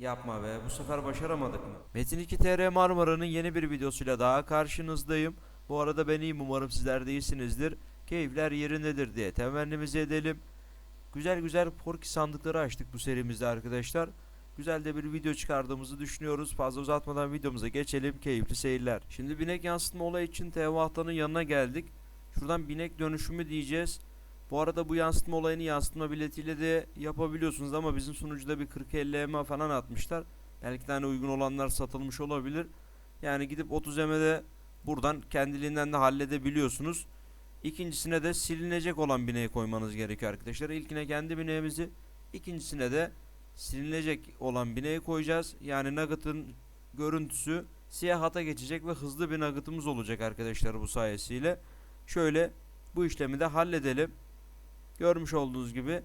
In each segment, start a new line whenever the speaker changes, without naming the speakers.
Yapma be bu sefer başaramadık mı? Metin 2 TR Marmara'nın yeni bir videosuyla daha karşınızdayım. Bu arada ben iyiyim umarım sizler de iyisinizdir. Keyifler yerindedir diye temennimizi edelim. Güzel güzel Porky sandıkları açtık bu serimizde arkadaşlar. Güzel de bir video çıkardığımızı düşünüyoruz. Fazla uzatmadan videomuza geçelim. Keyifli seyirler. Şimdi binek yansıtma olayı için Tevahtan'ın yanına geldik. Şuradan binek dönüşümü diyeceğiz. Bu arada bu yansıtma olayını yansıtma biletiyle de yapabiliyorsunuz ama bizim sunucuda bir 40-50 EMA falan atmışlar. Belki de hani uygun olanlar satılmış olabilir. Yani gidip 30 EMA'de buradan kendiliğinden de halledebiliyorsunuz. İkincisine de silinecek olan bineği koymanız gerekiyor arkadaşlar. İlkine kendi bineğimizi, ikincisine de silinecek olan bineği koyacağız. Yani Nugget'ın görüntüsü siyah hata geçecek ve hızlı bir Nugget'ımız olacak arkadaşlar bu sayesiyle. Şöyle bu işlemi de halledelim. Görmüş olduğunuz gibi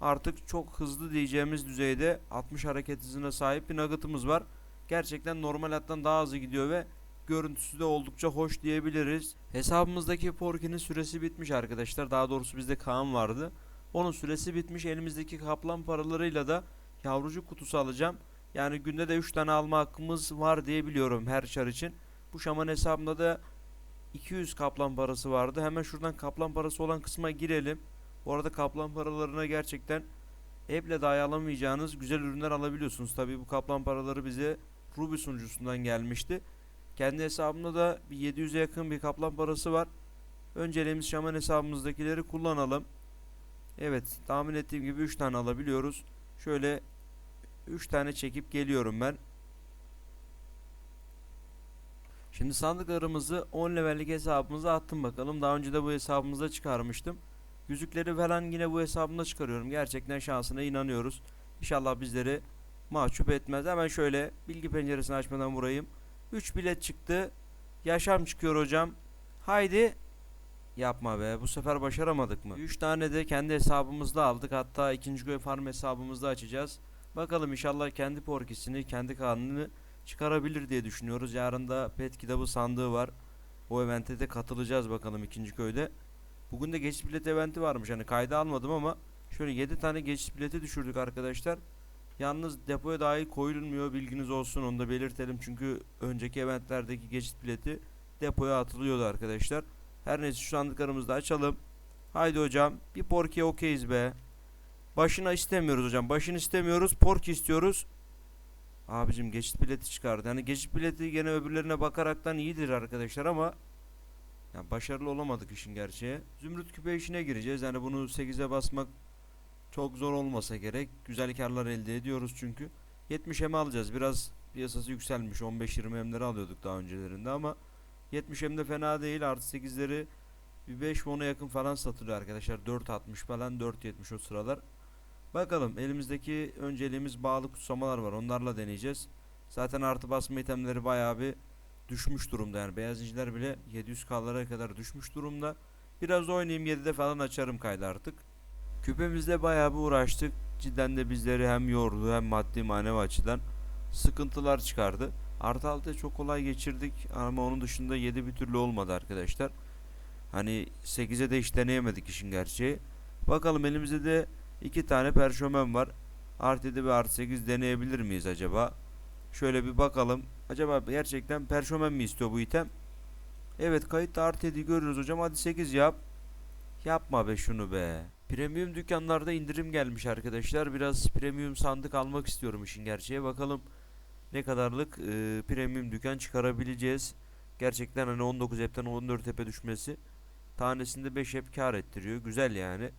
artık çok hızlı diyeceğimiz düzeyde 60 hareket hızına sahip bir Nugget'ımız var. Gerçekten normal hattan daha hızlı gidiyor ve görüntüsü de oldukça hoş diyebiliriz. Hesabımızdaki Porky'nin süresi bitmiş arkadaşlar. Daha doğrusu bizde Kaan vardı. Onun süresi bitmiş. Elimizdeki kaplan paralarıyla da yavrucu kutusu alacağım. Yani günde de 3 tane alma hakkımız var diye biliyorum her çar için. Bu şaman hesabımda da 200 kaplan parası vardı. Hemen şuradan kaplan parası olan kısma girelim. Bu arada kaplan paralarına gerçekten eple dahi alamayacağınız güzel ürünler alabiliyorsunuz. Tabii bu kaplan paraları bize Ruby sunucusundan gelmişti. Kendi hesabımda da bir 700'e yakın bir kaplan parası var. Önceliğimiz şaman hesabımızdakileri kullanalım. Evet tahmin ettiğim gibi 3 tane alabiliyoruz. Şöyle 3 tane çekip geliyorum ben. Şimdi sandıklarımızı 10 levellik hesabımıza attım bakalım. Daha önce de bu hesabımıza çıkarmıştım. Yüzükleri falan yine bu hesabımda çıkarıyorum. Gerçekten şansına inanıyoruz. İnşallah bizleri mahcup etmez. Hemen şöyle bilgi penceresini açmadan vurayım. 3 bilet çıktı. Yaşam çıkıyor hocam. Haydi. Yapma be. Bu sefer başaramadık mı? 3 tane de kendi hesabımızda aldık. Hatta ikinci göğe farm hesabımızda açacağız. Bakalım inşallah kendi porkisini, kendi kanını çıkarabilir diye düşünüyoruz. Yarın da pet kitabı sandığı var. O evente de katılacağız bakalım ikinci köyde. Bugün de geçiş bilet eventi varmış. Hani kayda almadım ama şöyle 7 tane geçiş bileti düşürdük arkadaşlar. Yalnız depoya dahil koyulmuyor bilginiz olsun onu da belirtelim çünkü önceki eventlerdeki geçit bileti depoya atılıyordu arkadaşlar. Her neyse şu sandıklarımızı da açalım. Haydi hocam bir porkiye okeyiz be. Başına istemiyoruz hocam. Başını istemiyoruz. Porki istiyoruz. Abicim geçit bileti çıkardı. Yani geçit bileti gene öbürlerine bakaraktan iyidir arkadaşlar ama ya başarılı olamadık işin gerçeği. Zümrüt küpe işine gireceğiz. Yani bunu 8'e basmak çok zor olmasa gerek. Güzel karlar elde ediyoruz çünkü. 70 M alacağız. Biraz piyasası yükselmiş. 15-20 M'leri alıyorduk daha öncelerinde ama 70 M de fena değil. Artı 8'leri bir 5 won'a yakın falan satılıyor arkadaşlar. 4.60 falan 4.70 o sıralar. Bakalım elimizdeki önceliğimiz bağlı kutsamalar var. Onlarla deneyeceğiz. Zaten artı basma itemleri bayağı bir düşmüş durumda yani. Beyaz inciler bile 700k'lara kadar düşmüş durumda. Biraz oynayayım 7'de falan açarım kaydı artık. Küpemizde bayağı bir uğraştık. Cidden de bizleri hem yordu hem maddi manevi açıdan sıkıntılar çıkardı. Artı altıya çok kolay geçirdik ama onun dışında 7 bir türlü olmadı arkadaşlar. Hani 8'e de hiç deneyemedik işin gerçeği. Bakalım elimizde de iki tane perşömen var. Artı 7 ve artı 8 deneyebilir miyiz acaba? Şöyle bir bakalım. Acaba gerçekten perşömen mi istiyor bu item? Evet kayıtta artı 7 görüyoruz hocam. Hadi 8 yap. Yapma be şunu be. Premium dükkanlarda indirim gelmiş arkadaşlar. Biraz premium sandık almak istiyorum işin gerçeği. Bakalım ne kadarlık e, premium dükkan çıkarabileceğiz. Gerçekten hani 19 hepten 14 hepe düşmesi tanesinde 5 hep kar ettiriyor. Güzel yani.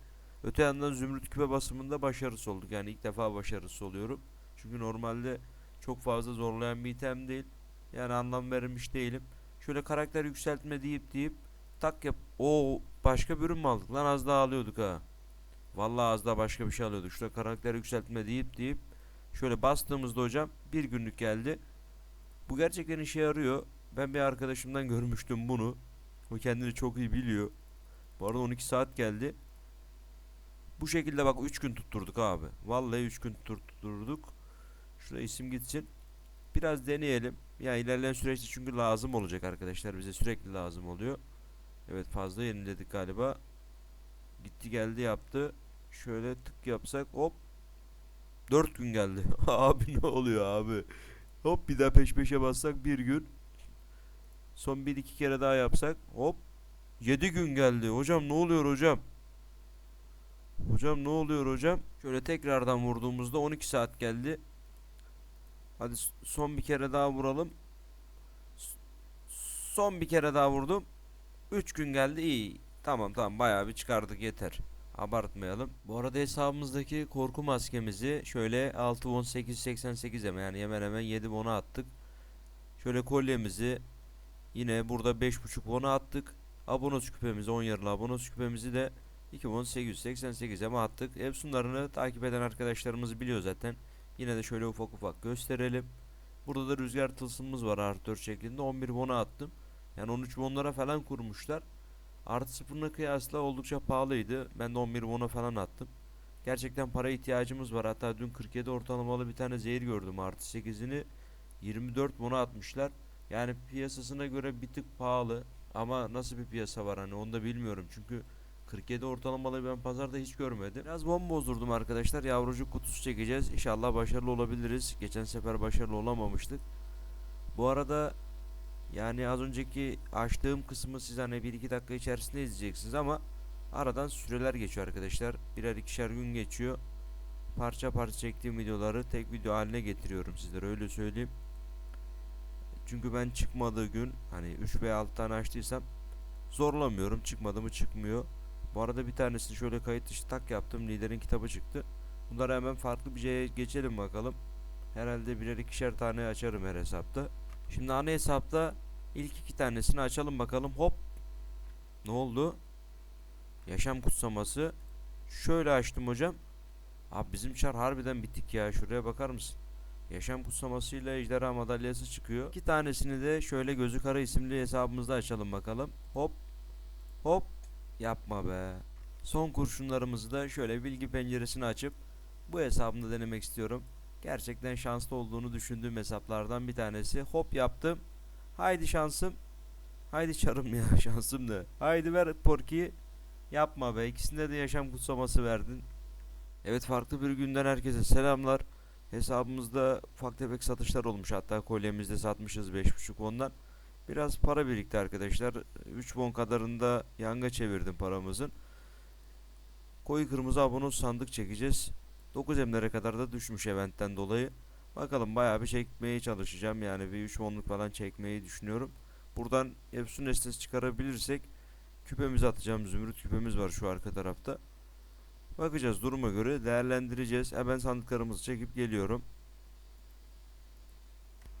Öte yandan zümrüt küpe basımında başarısı olduk. Yani ilk defa başarısı oluyorum. Çünkü normalde çok fazla zorlayan bir item değil. Yani anlam vermiş değilim. Şöyle karakter yükseltme deyip deyip tak yap. O başka bir ürün mü aldık lan az daha alıyorduk ha. Vallahi az daha başka bir şey alıyorduk. Şurada karakter yükseltme deyip deyip şöyle bastığımızda hocam bir günlük geldi. Bu gerçekten işe yarıyor. Ben bir arkadaşımdan görmüştüm bunu. O kendini çok iyi biliyor. Bu arada 12 saat geldi. Bu şekilde bak 3 gün tutturduk abi. Vallahi 3 gün tutturduk. Şurada isim gitsin. Biraz deneyelim. Ya ilerleyen süreçte çünkü lazım olacak arkadaşlar. Bize sürekli lazım oluyor. Evet fazla yeniledik galiba. Gitti geldi yaptı. Şöyle tık yapsak hop. 4 gün geldi. abi ne oluyor abi? Hop bir daha peş peşe bassak bir gün. Son bir iki kere daha yapsak. Hop 7 gün geldi. Hocam ne oluyor hocam? Hocam ne oluyor hocam? Şöyle tekrardan vurduğumuzda 12 saat geldi. Hadi son bir kere daha vuralım. Son bir kere daha vurdum. 3 gün geldi iyi. Tamam tamam bayağı bir çıkardık yeter. Abartmayalım. Bu arada hesabımızdaki korku maskemizi şöyle 6 won 888'e mi yani hemen hemen 7 won'a attık. Şöyle kolyemizi yine burada 5.5 won'a attık. Abonos küpemizi 10 yarılı abonos küpemizi de 2 won 888'e mi attık. Epsunlarını takip eden arkadaşlarımız biliyor zaten. Yine de şöyle ufak ufak gösterelim. Burada da rüzgar tılsımımız var artı 4 şeklinde 11 won'a attım. Yani 13 won'lara falan kurmuşlar. Artı sıfırına kıyasla oldukça pahalıydı. Ben de 11 won'a falan attım. Gerçekten para ihtiyacımız var. Hatta dün 47 ortalamalı bir tane zehir gördüm. Artı 8'ini 24 won'a atmışlar. Yani piyasasına göre bir tık pahalı. Ama nasıl bir piyasa var hani onu da bilmiyorum. Çünkü 47 ortalamalı ben pazarda hiç görmedim. Biraz bomba bozdurdum arkadaşlar. Yavrucuk kutusu çekeceğiz. İnşallah başarılı olabiliriz. Geçen sefer başarılı olamamıştık. Bu arada yani az önceki açtığım kısmı siz hani 1-2 dakika içerisinde izleyeceksiniz ama aradan süreler geçiyor arkadaşlar. Birer ikişer gün geçiyor. Parça parça çektiğim videoları tek video haline getiriyorum sizlere öyle söyleyeyim. Çünkü ben çıkmadığı gün hani 3 veya 6 tane açtıysam zorlamıyorum. Çıkmadı mı çıkmıyor. Bu arada bir tanesini şöyle kayıt dışı tak yaptım. Liderin kitabı çıktı. Bunları hemen farklı bir şeye geçelim bakalım. Herhalde birer ikişer tane açarım her hesapta. Şimdi ana hesapta ilk iki tanesini açalım bakalım. Hop. Ne oldu? Yaşam kutsaması. Şöyle açtım hocam. Abi bizim çar harbiden bitik ya. Şuraya bakar mısın? Yaşam kutsamasıyla ejderha madalyası çıkıyor. İki tanesini de şöyle gözü kara isimli hesabımızda açalım bakalım. Hop. Hop. Yapma be. Son kurşunlarımızı da şöyle bilgi penceresini açıp bu hesabımda denemek istiyorum. Gerçekten şanslı olduğunu düşündüğüm hesaplardan bir tanesi. Hop yaptım. Haydi şansım. Haydi çarım ya şansım da. Haydi ver Porky'yi. Yapma be. İkisinde de yaşam kutsaması verdin. Evet farklı bir günden herkese selamlar. Hesabımızda ufak tefek satışlar olmuş. Hatta kolyemizde satmışız 5.5 ondan. Biraz para birikti arkadaşlar. 3 bon kadarında yanga çevirdim paramızın. Koyu kırmızı abone sandık çekeceğiz. 9 emlere kadar da düşmüş eventten dolayı. Bakalım bayağı bir çekmeye çalışacağım. Yani bir 3 onluk falan çekmeyi düşünüyorum. Buradan Epson nesnesi çıkarabilirsek küpemizi atacağım. Zümrüt küpemiz var şu arka tarafta. Bakacağız duruma göre değerlendireceğiz. Hemen sandıklarımızı çekip geliyorum.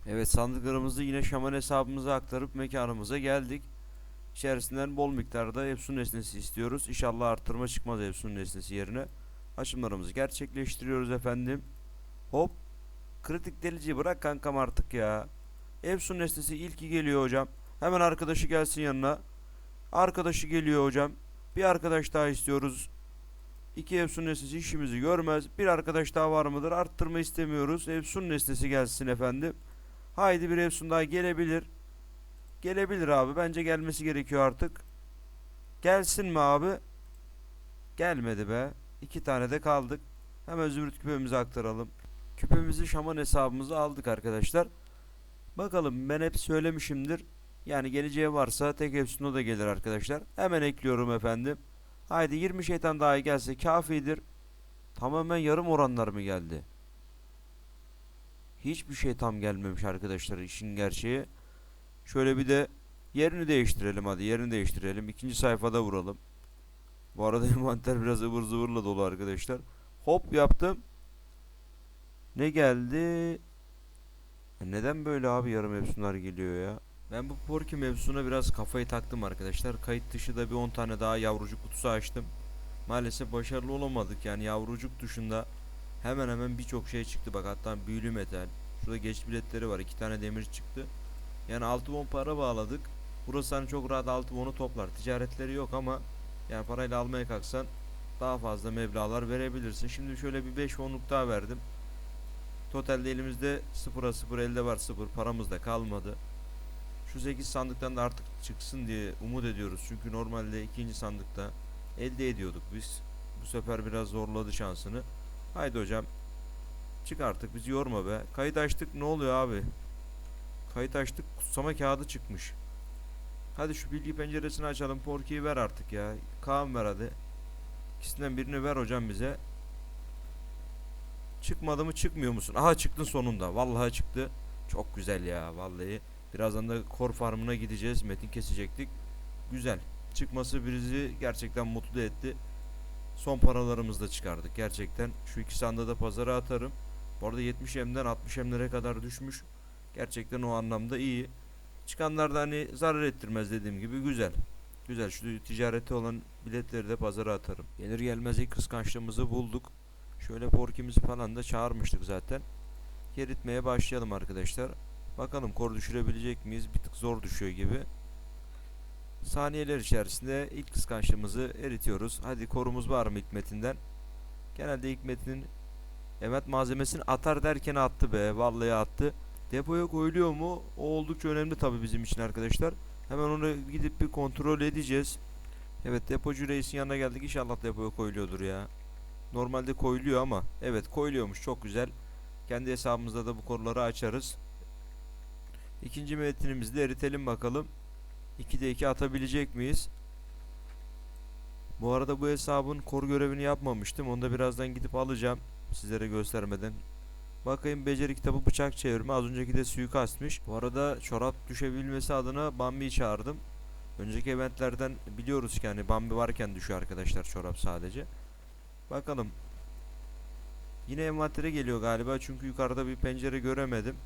Evet sandıklarımızı yine şaman hesabımıza aktarıp mekanımıza geldik. İçerisinden bol miktarda Epson nesnesi istiyoruz. İnşallah arttırma çıkmaz Epson nesnesi yerine. Açımlarımızı gerçekleştiriyoruz efendim. Hop. Kritik delici bırak kankam artık ya. Epson nesnesi ilki geliyor hocam. Hemen arkadaşı gelsin yanına. Arkadaşı geliyor hocam. Bir arkadaş daha istiyoruz. İki Epson nesnesi işimizi görmez. Bir arkadaş daha var mıdır? Arttırma istemiyoruz. Epson nesnesi gelsin efendim. Haydi bir Epson daha gelebilir. Gelebilir abi. Bence gelmesi gerekiyor artık. Gelsin mi abi? Gelmedi be. İki tane de kaldık. Hemen zümrüt küpemizi aktaralım. Küpemizi şaman hesabımıza aldık arkadaşlar. Bakalım ben hep söylemişimdir. Yani geleceği varsa tek Epson'a da gelir arkadaşlar. Hemen ekliyorum efendim. Haydi 20 şeytan daha gelse kafidir. Tamamen yarım oranlar mı geldi? Hiçbir şey tam gelmemiş arkadaşlar işin gerçeği. Şöyle bir de yerini değiştirelim hadi yerini değiştirelim. İkinci sayfada vuralım. Bu arada envanter biraz ıvır zıvırla dolu arkadaşlar. Hop yaptım. Ne geldi? Ya Neden böyle abi yarım Epsonlar geliyor ya? Ben bu Porky mevzusuna biraz kafayı taktım arkadaşlar. Kayıt dışı da bir 10 tane daha yavrucuk kutusu açtım. Maalesef başarılı olamadık yani yavrucuk dışında hemen hemen birçok şey çıktı. Bak hatta büyülü metal. Şurada geç biletleri var. 2 tane demir çıktı. Yani 6 won para bağladık. Burası hani çok rahat 6 won'u toplar. Ticaretleri yok ama yani parayla almaya kalksan daha fazla meblağlar verebilirsin. Şimdi şöyle bir 5 wonluk daha verdim. Totalde elimizde 0'a 0 elde var 0 paramız da kalmadı. Şu 8 sandıktan da artık çıksın diye umut ediyoruz. Çünkü normalde ikinci sandıkta elde ediyorduk biz. Bu sefer biraz zorladı şansını. Haydi hocam. Çık artık bizi yorma be. Kayıt açtık ne oluyor abi? Kayıt açtık kutsama kağıdı çıkmış. Hadi şu bilgi penceresini açalım. Porky'yi ver artık ya. Kaan ver hadi. İkisinden birini ver hocam bize. Çıkmadı mı çıkmıyor musun? Aha çıktın sonunda. Vallahi çıktı. Çok güzel ya vallahi. Birazdan da kor farmına gideceğiz. Metin kesecektik. Güzel. Çıkması bizi gerçekten mutlu etti. Son paralarımızı da çıkardık gerçekten. Şu iki sandığı da pazara atarım. Bu arada 70 M'den 60 M'lere kadar düşmüş. Gerçekten o anlamda iyi. Çıkanlar da hani zarar ettirmez dediğim gibi güzel. Güzel şu ticareti olan biletleri de pazara atarım. Gelir gelmez ilk kıskançlığımızı bulduk. Şöyle porkimizi falan da çağırmıştık zaten. Yeritmeye başlayalım arkadaşlar. Bakalım kor düşürebilecek miyiz? Bir tık zor düşüyor gibi. Saniyeler içerisinde ilk kıskançlığımızı eritiyoruz. Hadi korumuz var mı hikmetinden? Genelde hikmetinin evet malzemesini atar derken attı be. Vallahi attı. Depoya koyuluyor mu? O oldukça önemli tabii bizim için arkadaşlar. Hemen onu gidip bir kontrol edeceğiz. Evet depocu reisin yanına geldik. İnşallah depoya koyuluyordur ya. Normalde koyuluyor ama evet koyuluyormuş. Çok güzel. Kendi hesabımızda da bu konuları açarız. İkinci metinimizi de eritelim bakalım. 2'de 2 atabilecek miyiz? Bu arada bu hesabın kor görevini yapmamıştım. Onu da birazdan gidip alacağım. Sizlere göstermeden. Bakayım beceri kitabı bıçak çevirme. Az önceki de suikastmış. Bu arada çorap düşebilmesi adına Bambi'yi çağırdım. Önceki eventlerden biliyoruz ki hani Bambi varken düşüyor arkadaşlar çorap sadece. Bakalım. Yine envantere geliyor galiba çünkü yukarıda bir pencere göremedim.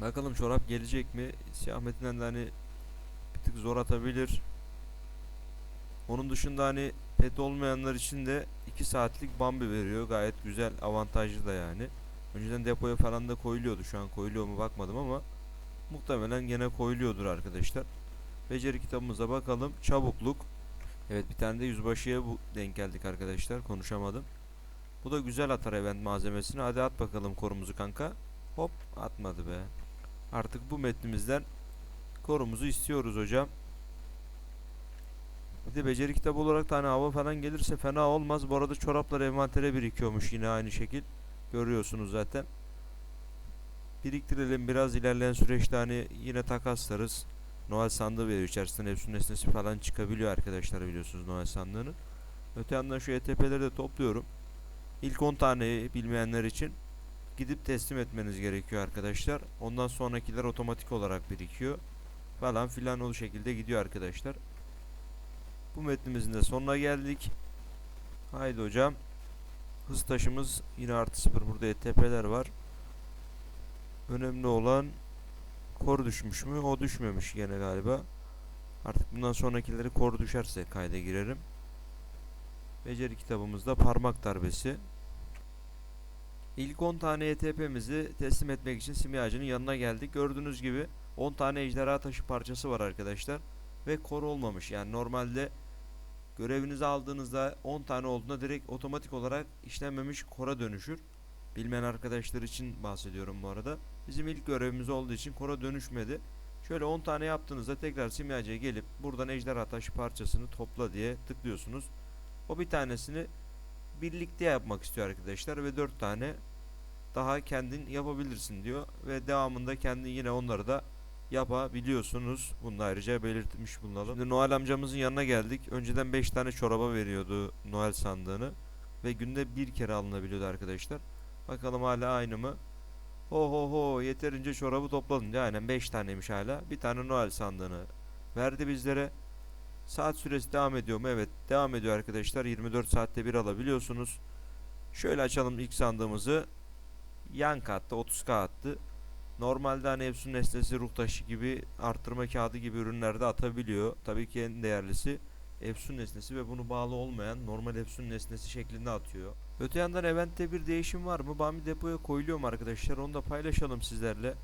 Bakalım çorap gelecek mi? Siyah metinden de hani bir tık zor atabilir. Onun dışında hani pet olmayanlar için de 2 saatlik Bambi veriyor. Gayet güzel, avantajlı da yani. Önceden depoya falan da koyuluyordu. Şu an koyuluyor mu bakmadım ama muhtemelen gene koyuluyordur arkadaşlar. Beceri kitabımıza bakalım. Çabukluk. Evet bir tane de yüzbaşıya bu denk geldik arkadaşlar. Konuşamadım. Bu da güzel atar event malzemesini. Hadi at bakalım korumuzu kanka. Hop atmadı be. Artık bu metnimizden korumuzu istiyoruz hocam. Bir de beceri kitabı olarak tane hava falan gelirse fena olmaz. Bu arada çoraplar envantere birikiyormuş yine aynı şekil. Görüyorsunuz zaten. Biriktirelim biraz ilerleyen süreçte hani yine takaslarız. Noel sandığı veriyor içerisinden Efsun nesnesi falan çıkabiliyor arkadaşlar biliyorsunuz Noel sandığını. Öte yandan şu ETP'leri de topluyorum. İlk 10 taneyi bilmeyenler için gidip teslim etmeniz gerekiyor arkadaşlar. Ondan sonrakiler otomatik olarak birikiyor. Falan filan o şekilde gidiyor arkadaşlar. Bu metnimizin de sonuna geldik. Haydi hocam. Hız taşımız yine artı sıfır. Burada ETP'ler var. Önemli olan kor düşmüş mü? O düşmemiş gene galiba. Artık bundan sonrakileri kor düşerse kayda girerim. Beceri kitabımızda parmak darbesi. İlk 10 tane ETP'mizi teslim etmek için simyacının yanına geldik. Gördüğünüz gibi 10 tane ejderha taşı parçası var arkadaşlar. Ve kor olmamış. Yani normalde görevinizi aldığınızda 10 tane olduğunda direkt otomatik olarak işlenmemiş kora dönüşür. Bilmeyen arkadaşlar için bahsediyorum bu arada. Bizim ilk görevimiz olduğu için kora dönüşmedi. Şöyle 10 tane yaptığınızda tekrar simyacıya gelip buradan ejderha taşı parçasını topla diye tıklıyorsunuz. O bir tanesini birlikte yapmak istiyor arkadaşlar ve 4 tane daha kendin yapabilirsin diyor ve devamında kendin yine onları da yapabiliyorsunuz. Bunu da ayrıca belirtmiş bulunalım. Şimdi Noel amcamızın yanına geldik. Önceden 5 tane çoraba veriyordu Noel sandığını ve günde bir kere alınabiliyordu arkadaşlar. Bakalım hala aynı mı? Ho ho ho yeterince çorabı topladın. Aynen 5 taneymiş hala. Bir tane Noel sandığını verdi bizlere. Saat süresi devam ediyor mu? Evet devam ediyor arkadaşlar. 24 saatte bir alabiliyorsunuz. Şöyle açalım ilk sandığımızı. Yan katta 30k attı. Normalde hani Efsun nesnesi ruh taşı gibi arttırma kağıdı gibi ürünlerde atabiliyor. Tabii ki en değerlisi Efsun nesnesi ve bunu bağlı olmayan normal Efsun nesnesi şeklinde atıyor. Öte yandan eventte bir değişim var mı? Bambi depoya koyuluyor mu arkadaşlar? Onu da paylaşalım sizlerle.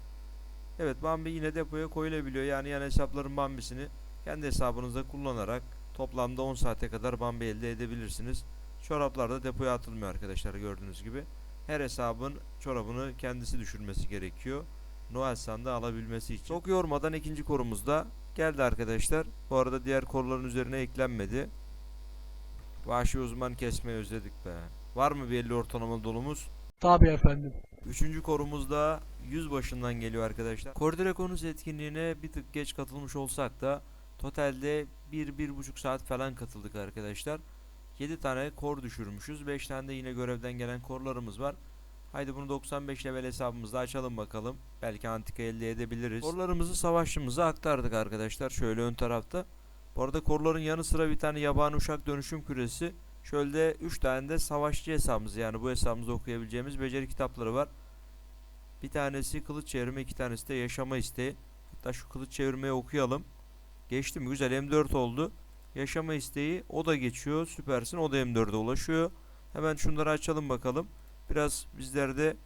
Evet Bambi yine depoya koyulabiliyor. Yani yan hesapların Bambi'sini kendi hesabınızda kullanarak toplamda 10 saate kadar Bambi elde edebilirsiniz. Çoraplar da depoya atılmıyor arkadaşlar gördüğünüz gibi. Her hesabın çorabını kendisi düşürmesi gerekiyor. Noel sandığı alabilmesi için. Çok yormadan ikinci korumuz da geldi arkadaşlar. Bu arada diğer koruların üzerine eklenmedi. Vahşi uzman kesmeyi özledik be. Var mı belli ortalama dolumuz?
Tabii efendim.
Üçüncü korumuz da 100 başından geliyor arkadaşlar. Kordire Konus etkinliğine bir tık geç katılmış olsak da totalde 1-1,5 saat falan katıldık arkadaşlar. 7 tane kor düşürmüşüz. 5 tane de yine görevden gelen korlarımız var. Haydi bunu 95 level hesabımızda açalım bakalım. Belki antika elde edebiliriz. Korlarımızı savaşçımıza aktardık arkadaşlar. Şöyle ön tarafta. Bu arada korların yanı sıra bir tane yabani uşak dönüşüm küresi. Şöyle 3 tane de savaşçı hesabımız yani bu hesabımızda okuyabileceğimiz beceri kitapları var. Bir tanesi kılıç çevirme, iki tanesi de yaşama isteği. Hatta şu kılıç çevirmeyi okuyalım. Geçti mi? Güzel M4 oldu. Yaşama isteği o da geçiyor. Süpersin. O da M4'e ulaşıyor. Hemen şunları açalım bakalım. Biraz bizlerde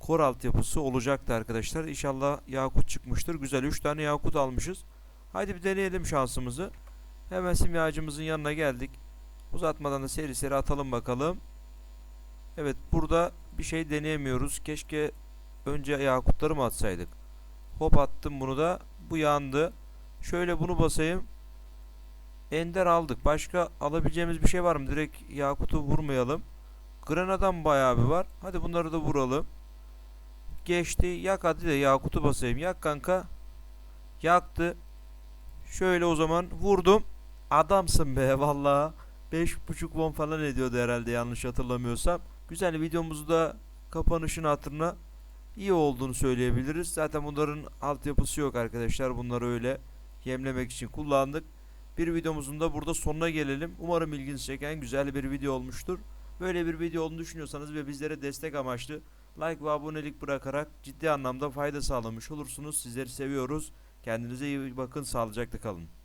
kor altyapısı olacaktı arkadaşlar. İnşallah yakut çıkmıştır. Güzel 3 tane yakut almışız. Haydi bir deneyelim şansımızı. Hemen simyacımızın yanına geldik. Uzatmadan da seri seri atalım bakalım. Evet burada bir şey deneyemiyoruz. Keşke önce yakutları mı atsaydık? Hop attım bunu da. Bu yandı. Şöyle bunu basayım. Ender aldık. Başka alabileceğimiz bir şey var mı? Direkt yakutu vurmayalım. Grana'dan bayağı bir var. Hadi bunları da vuralım. Geçti. Yak hadi de yakutu basayım. Yak kanka. Yaktı. Şöyle o zaman vurdum. Adamsın be vallahi. 5.5 won falan ediyordu herhalde yanlış hatırlamıyorsam. Güzel videomuzu da kapanışın hatırına iyi olduğunu söyleyebiliriz. Zaten bunların altyapısı yok arkadaşlar. Bunları öyle yemlemek için kullandık. Bir videomuzun da burada sonuna gelelim. Umarım ilginizi çeken güzel bir video olmuştur. Böyle bir video olduğunu düşünüyorsanız ve bizlere destek amaçlı like ve abonelik bırakarak ciddi anlamda fayda sağlamış olursunuz. Sizleri seviyoruz. Kendinize iyi bakın. Sağlıcakla kalın.